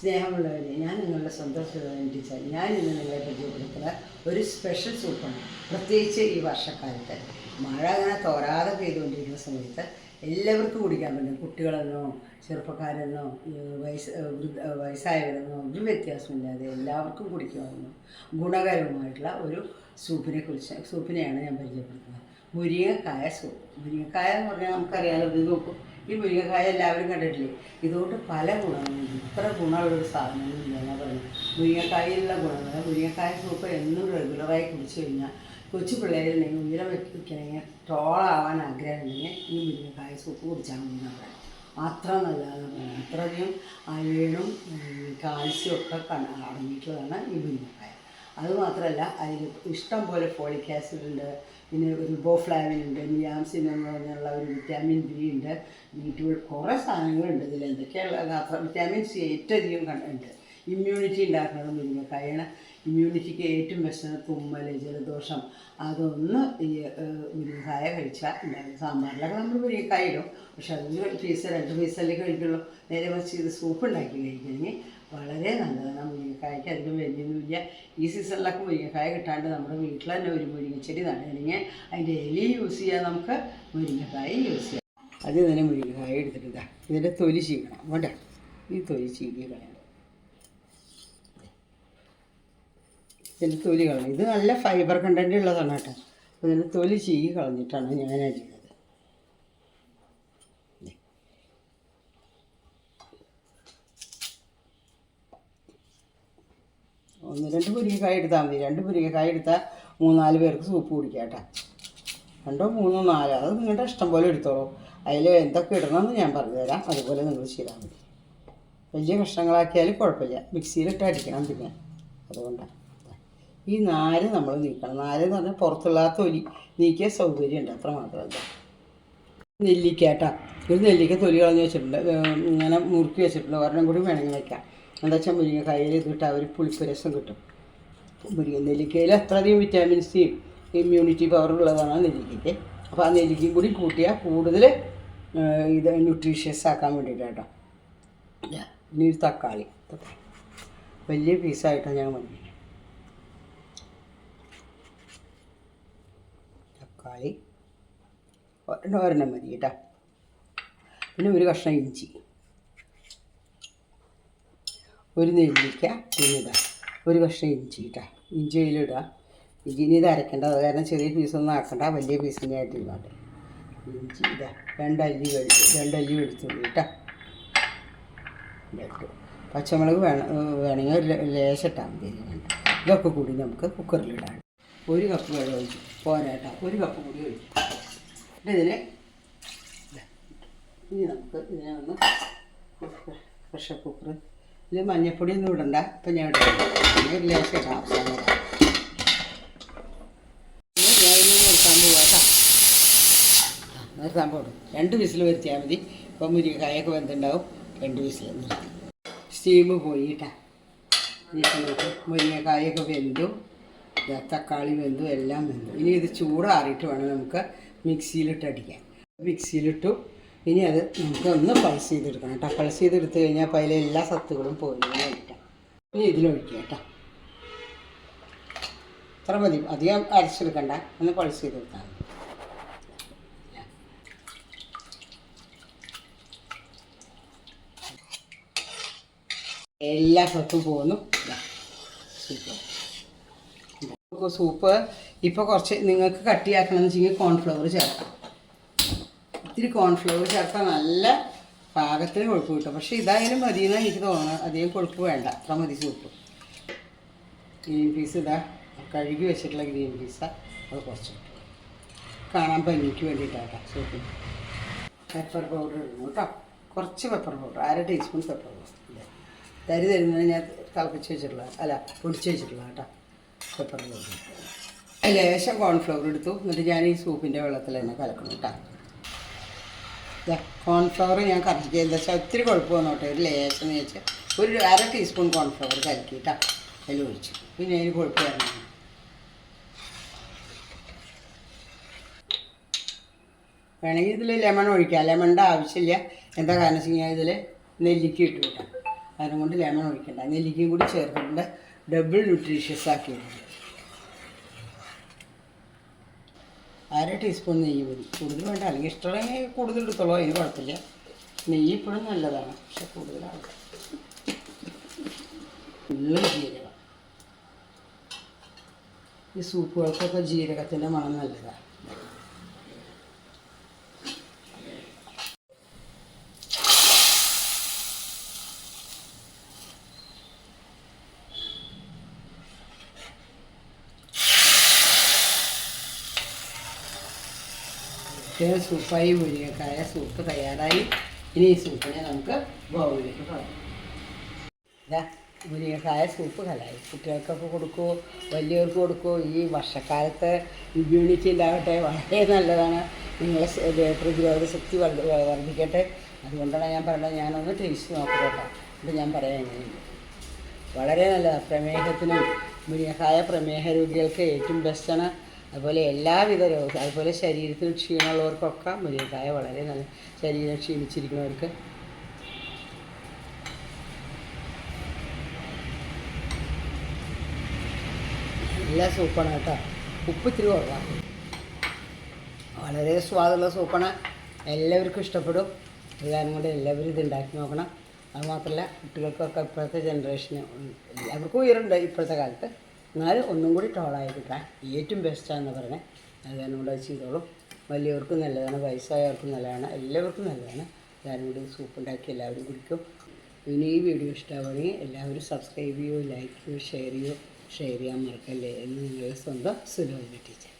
സ്നേഹമുള്ളവരെ ഞാൻ നിങ്ങളുടെ സ്വന്തം സുഖം ടീച്ചർ ഞാൻ ഇന്ന് നിങ്ങളെ പരിചയപ്പെടുത്തുന്ന ഒരു സ്പെഷ്യൽ സൂപ്പാണ് പ്രത്യേകിച്ച് ഈ വർഷക്കാലത്ത്. മഴ അങ്ങനെ തോരാതെ പെയ്തുകൊണ്ടിരിക്കുന്ന സമയത്ത് എല്ലാവർക്കും കുടിക്കാൻ പറ്റും. കുട്ടികളെന്നോ ചെറുപ്പക്കാരെന്നോ വയസ്സ് വയസ്സായവരെന്നോ ഒരു വ്യത്യാസമില്ലാതെ എല്ലാവർക്കും കുടിക്കാവുന്ന ഗുണകരമായിട്ടുള്ള ഒരു സൂപ്പിനെ കുറിച്ച് സൂപ്പിനെയാണ് ഞാൻ പരിചയപ്പെടുത്തുന്നത്. മുരിങ്ങക്കായ സൂപ്പ് മുരിങ്ങക്കായ എന്ന് പറഞ്ഞാൽ നമുക്കറിയാലോ ഇത് നോക്കും ഈ മുരിങ്ങക്കായ എല്ലാവരും കണ്ടിട്ടില്ലേ? ഇതുകൊണ്ട് പല ഗുണങ്ങളുണ്ട് ഇത്ര ഗുണമുള്ള ഒരു സാധനങ്ങളില്ല ഞാൻ പറഞ്ഞു മുരിങ്ങക്കായുള്ള ഗുണങ്ങൾ. മുരിങ്ങക്കായ സൂപ്പ് എന്നും റെഗുലറായി കുടിച്ചു കഴിഞ്ഞാൽ കൊച്ചു പിള്ളേരുണ്ടെങ്കിൽ ഉയരം വെക്കണമെങ്കിൽ ടോളാവാൻ ആഗ്രഹമുണ്ടെങ്കിൽ ഈ മുരിങ്ങക്കായ സൂപ്പ് കുടിച്ചാൽ മതി എന്നാണ് പറയാം അത്ര നല്ലതാണ്. പറയുന്നത് അത്രയധികം അയണും കാൽസ്യം ഒക്കെ അടങ്ങിയിട്ടുള്ളതാണ് ഈ മുരിങ്ങക്കായ. അതുമാത്രമല്ല അതിൽ ഇഷ്ടം പോലെ ഫോളിക് ആസിഡ് ഉണ്ട് പിന്നെ ഒരു ബോഫ്ലാവിൻ ഉണ്ട് നിയാംസിൻ എന്ന് പറഞ്ഞുള്ള ഒരു വിറ്റാമിൻ ബി ഉണ്ട് ബീറ്റ്റൂട്ട് കുറേ സാധനങ്ങളുണ്ട് ഇതിൽ എന്തൊക്കെയുള്ള വിറ്റാമിൻ സി ഏറ്റവും അധികം കണ്ടുണ്ട് ഇമ്മ്യൂണിറ്റി ഉണ്ടാക്കുന്നത് മുരിങ്ങക്കായാണ് ഇമ്മ്യൂണിറ്റിക്ക് ഏറ്റവും ബെസ്റ്റ് തുമ്മൽ ജലദോഷം. അതൊന്ന് ഈ മുരിങ്ങക്കായ കഴിച്ചാൽ ഉണ്ടാകും സാമ്പാറിലൊക്കെ നമ്മൾ മുരിങ്ങക്കായ പക്ഷെ അതിൽ പീസ് രണ്ട് പീസല്ലേ കഴിക്കുള്ളൂ നേരെ മറിച്ച് ഇത് സൂപ്പ് ഉണ്ടാക്കി കഴിക്കണമെങ്കിൽ വളരെ നല്ലതാണ്. മുരിങ്ങക്കായ്ക്ക് അധികം വലിയൊന്നുമില്ല. ഈ സീസണിലൊക്കെ മുരിങ്ങക്കായ കിട്ടാണ്ട് നമ്മുടെ വീട്ടിൽ തന്നെ ഒരു മുരിങ്ങച്ചെടി നടുകയാണെങ്കിൽ അതിന്റെ ഇല യൂസ് ചെയ്യാൻ നമുക്ക്. മുരിങ്ങക്കായ യൂസ് ചെയ്യാം. അത് തന്നെ മുരിങ്ങക്കായ എടുത്തിട്ട് ഇതാ ഇതിന്റെ തൊലി ചീകണം. വേണ്ട ഈ തൊലി ചീകി കളയണം ഇതിന്റെ തൊലി കളയണം ഇത് നല്ല ഫൈബർ കണ്ടന്റ് ഉള്ളതാണ് കേട്ടോ. ഇതിന്റെ തൊലി ചീകി കളഞ്ഞിട്ടാണ് ഞാൻ ഒന്ന് രണ്ട് മുരിങ്ങക്കായ എടുത്താൽ മതി. രണ്ട് മുരിങ്ങക്കായ എടുത്താൽ മൂന്നാൽ പേർക്ക് സൂപ്പ് കുടിക്കാം കേട്ടോ. രണ്ടോ മൂന്നോ നാലോ അത് നിങ്ങളുടെ ഇഷ്ടം പോലെ എടുത്തോളൂ. അതിൽ എന്തൊക്കെ ഇടണമെന്ന് ഞാൻ പറഞ്ഞുതരാം. അതുപോലെ നിങ്ങൾ ചെയ്താൽ മതി. വലിയ കഷ്ണങ്ങളാക്കിയാലും കുഴപ്പമില്ല. മിക്സിയിലിട്ട് അടിക്കണം പിന്നെ. അതുകൊണ്ടാണ്. ഈ നാര് നമ്മൾ നീക്കണം. നാര് എന്ന് പറഞ്ഞാൽ പുറത്തുള്ള തൊലി. നീക്കിയ സൗകര്യമുണ്ട്. അത്ര മാത്രമല്ല നെല്ലിക്ക കേട്ടോ. ഒരു നെല്ലിക്ക തൊലി കളഞ്ഞ് വെച്ചിട്ടുണ്ട്. ഇങ്ങനെ മുറുക്കി വെച്ചിട്ടുണ്ട്. ഒരെണ്ണം കൂടി വേണമെങ്കിൽ വയ്ക്കാം എന്താ വെച്ചാൽ മുരിങ്ങക്കായയിൽ കിട്ടാൻ ഒരു പുളിപ്പ് രസം കിട്ടും. മുരിങ്ങ നെല്ലിക്കയിൽ അത്രയധികം വിറ്റാമിൻ സിയും ഇമ്മ്യൂണിറ്റി പവർ ഉള്ളതാണ് നെല്ലിക്കയ്ക്ക്. അപ്പോൾ ആ നെല്ലിക്കയും കൂടി കൂട്ടിയാൽ കൂടുതൽ ഇത് ന്യൂട്രീഷ്യസ് ആക്കാൻ വേണ്ടിയിട്ട് കേട്ടോ ഇതാ, ഇനി ഒരു തക്കാളി. വലിയ പീസായിട്ടാണ് ഞാൻ മതി തക്കാളി. ഒരെണ്ണം മതി കേട്ടോ. പിന്നെ ഒരു കഷ്ണം ഇഞ്ചി. ഒരു നെല്ലിക്ക പിന്നെ ഒരു കഷ്ണം ഇഞ്ചി ഇട്ടാ. ഇഞ്ചി അതിലിടുക ഇഞ്ചി ഇനി ഇത് അത് കാരണം ചെറിയ പീസൊന്നും ആക്കണ്ട. വലിയ പീസിനെ ആയിട്ട് ഇരുന്നോട്ടെ ഇഞ്ചി ഇതാ. രണ്ടല്ലി വെളുത്തു രണ്ടല്ലി വെളുത്തുള്ളി ഇട്ടു. പച്ചമുളക് വേണം വേണമെങ്കിൽ ഒരു ലേശം മതി. ഇതൊക്കെ കൂടി നമുക്ക് കുക്കറിലിടാം ഒരു കപ്പ് വെള്ളം ഒഴിച്ചു. പോരാട്ടാ ഒരു കപ്പ് കൂടി ഒഴിച്ചു. ഇതിനെ ഇനി നമുക്ക് ഇതിനെ ഒന്ന് പ്രഷർ കുക്കർ ഇതിൽ മഞ്ഞൾപ്പൊടി ഒന്നും ഇടണ്ട. ഇപ്പം ഞാൻ ഇടാം. ഒരു ലേശം ഇടാം. അവസാനം ഇടാം. ഞാൻ നിർത്താൻ പോവാട്ടാ നിർത്താൻ പോകും രണ്ട് വിസിൽ വരുത്തിയാൽ മതി. ഇപ്പം മുരിക്കായൊക്കെ വെന്തുണ്ടാവും. രണ്ട് വിസിൽ നിർത്തി. സ്റ്റീം പോയിട്ടാ മുരിങ്ങക്കായൊക്കെ വെന്തു. തക്കാളി വെന്തു. എല്ലാം വെന്തു. ഇനി ഇത് ചൂടാറിയിട്ട് വേണം നമുക്ക് മിക്സിയിലിട്ട് അടിക്കാൻ. മിക്സിയിലിട്ടു. ഇനി അത് നമുക്ക് ഒന്ന് പൾസ് ചെയ്തെടുക്കണം കേട്ടോ. പൾസ് ചെയ്തെടുത്ത് കഴിഞ്ഞാൽ അപ്പോൾ അതിലെ എല്ലാ സത്തുകളും പോയി വേണ്ടിയിട്ടാണ് ഇനി ഇതിലൊഴിക്കുക കേട്ടോ. അത്ര മതി. അധികം അരച്ചെടുക്കണ്ട. ഒന്ന് പൾസ് ചെയ്തെടുത്താൽ മതി. എല്ലാ സത്തും പോകുന്നു സൂപ്പ് സൂപ്പ് ഇപ്പോൾ കുറച്ച് നിങ്ങൾക്ക് കട്ടിയാക്കണമെന്ന് വെച്ചെങ്കിൽ കോൺഫ്ലവർ ചേർക്കാം. ഇത്തിരി കോൺഫ്ലവർ ചേർത്താൽ നല്ല പാകത്തിന് കൊഴുപ്പ് കിട്ടും. പക്ഷേ ഇതായാലും മതി എന്നാണ് എനിക്ക് തോന്നുന്നത്. അധികം കൊഴുപ്പ് വേണ്ട. അത്ര മതി സൂപ്പ് ഗ്രീൻ പീസ് ഇതാ. കഴുകി വെച്ചിട്ടുള്ള ഗ്രീൻ പീസ അത് കുറച്ച്. കാണാൻ ഭംഗിക്ക് വേണ്ടിയിട്ടാട്ടോ സൂപ്പിന് പെപ്പർ പൗഡർ ഇടുന്നു കേട്ടോ. കുറച്ച് പെപ്പർ പൗഡർ അര ടീസ്പൂൺ പെപ്പർ പൗഡർ തരി തരുന്നത് ഞാൻ തിളപ്പിച്ച് വെച്ചിട്ടുള്ള അല്ല പൊടിച്ച് വെച്ചിട്ടുള്ള കേട്ടോ പെപ്പർ പൗഡർ ലേശം കോൺഫ്ലവർ എടുത്തു. എന്നിട്ട് ഞാൻ ഈ സൂപ്പിന്റെ വെള്ളത്തിൽ തന്നെ കലക്കണം കേട്ടോ. കോൺഫ്ലവർ ഞാൻ കറക്റ്റ് എന്താ വെച്ചാൽ ഒത്തിരി കുഴപ്പം വന്നോട്ടെ ഒരു ലേശം വെച്ചാൽ ഒരു അര ടീസ്പൂൺ കോൺഫ്ലവർ കലക്കിയിട്ടാ അതിൽ ഒഴിച്ചു. പിന്നെ അതിന് കുഴപ്പം വേണമെങ്കിൽ ഇതിൽ ലെമൺ ഒഴിക്കാം. ലെമണിന്റെ ആവശ്യമില്ല. എന്താ കാരണം വെച്ച് കഴിഞ്ഞാൽ ഇതിൽ നെല്ലിക്ക ഇട്ട് കിട്ടാം അതിനും കൊണ്ട് ലെമൺ ഒഴിക്കണ്ട. നെല്ലിക്കയും കൂടി ചേർത്തിട്ടുണ്ട്. ഡബിൾ ന്യൂട്രീഷ്യസ് ആക്കിയിട്ടുണ്ട്. അര ടീസ്പൂൺ നെയ്യ് മതി കൂടുതൽ വേണ്ട. അല്ലെങ്കിൽ ഇഷ്ടമുണ്ടെങ്കിൽ കൂടുതൽ എടുത്തോളൂ. അതിന് കുഴപ്പമില്ല. നെയ്യ് ഇപ്പോഴും നല്ലതാണ്. പക്ഷെ കൂടുതലാണ് ഉള്ളും ജീരകം. ഈ സൂപ്പുകൾക്കൊക്കെ ജീരകത്തിന്റെ മണം നല്ലതാണ്. ഇത് സൂപ്പായി മുരിങ്ങക്കായ സൂപ്പ് തയ്യാറായി. ഇനി ഈ സൂപ്പിനെ നമുക്ക് ബൗളിലേക്ക് കളയാം. ഇതാ മുരിങ്ങക്കായ സൂപ്പ് കലായി കുട്ടികൾക്കൊക്കെ കൊടുക്കുമോ വലിയവർക്ക് കൊടുക്കുമോ ഈ വർഷക്കാലത്ത് ഇമ്മ്യൂണിറ്റി ഉണ്ടാകട്ടെ വളരെ നല്ലതാണ്. നിങ്ങളെ സ- ഇത് പ്രതിരോധ ശക്തി വർദ്ധ- വർദ്ധിക്കട്ടെ. അതുകൊണ്ടാണ് ഞാൻ പറയുന്നത് ഞാനൊന്ന് ടേസ്റ്റ് നോക്കട്ടെ കേട്ടോ. എന്നിട്ട് ഞാൻ പറയാം എങ്ങനെയുണ്ട്. വളരെ നല്ലതാണ്. പ്രമേഹത്തിനും മുരിങ്ങക്കായ പ്രമേഹ രോഗികൾക്ക് ഏറ്റവും ബെസ്റ്റാണ് അതുപോലെ എല്ലാവിധ രോഗ അതുപോലെ ശരീരത്തിന് ക്ഷീണമുള്ളവർക്കൊക്കെ മുരിങ്ങക്കായ വളരെ നല്ല ശരീരം ക്ഷീണിച്ചിരിക്കുന്നവർക്ക്. നല്ല സൂപ്പാണ് കേട്ടോ. ഉപ്പ് ഇത്തിരി കുറവാണ് വളരെ സ്വാദുള്ള സൂപ്പാണ്. എല്ലാവർക്കും ഇഷ്ടപ്പെടും. കാരണം കൊണ്ട് എല്ലാവരും ഇത് ഉണ്ടാക്കി നോക്കണം. അതുമാത്രമല്ല കുട്ടികൾക്കൊക്കെ ഇപ്പോഴത്തെ ജനറേഷന് എല്ലാവർക്കും ഉയരുണ്ട് ഇപ്പോഴത്തെ കാലത്ത്. എന്നാലും ഒന്നും കൂടി ടോളായി ഏറ്റവും ബെസ്റ്റാണെന്ന് പറഞ്ഞത് അത് തന്നെ കൂടെ ചെയ്തോളും. വലിയവർക്കും നല്ലതാണ് വയസ്സായവർക്കും നല്ലതാണ് എല്ലാവർക്കും നല്ലതാണ്. എല്ലാവരും കൂടി സൂപ്പ് ഉണ്ടാക്കി എല്ലാവരും കുടിക്കും. ഇനി ഈ വീഡിയോ ഇഷ്ടമാവുകയാണെങ്കിൽ എല്ലാവരും സബ്സ്ക്രൈബ് ചെയ്യൂ ലൈക്ക് ചെയ്യൂ ഷെയർ ചെയ്യൂ ഷെയർ ചെയ്യാൻ മറക്കല്ലേ എന്ന് നിങ്ങളുടെ സ്വന്തം സുലോചന ടീച്ചർ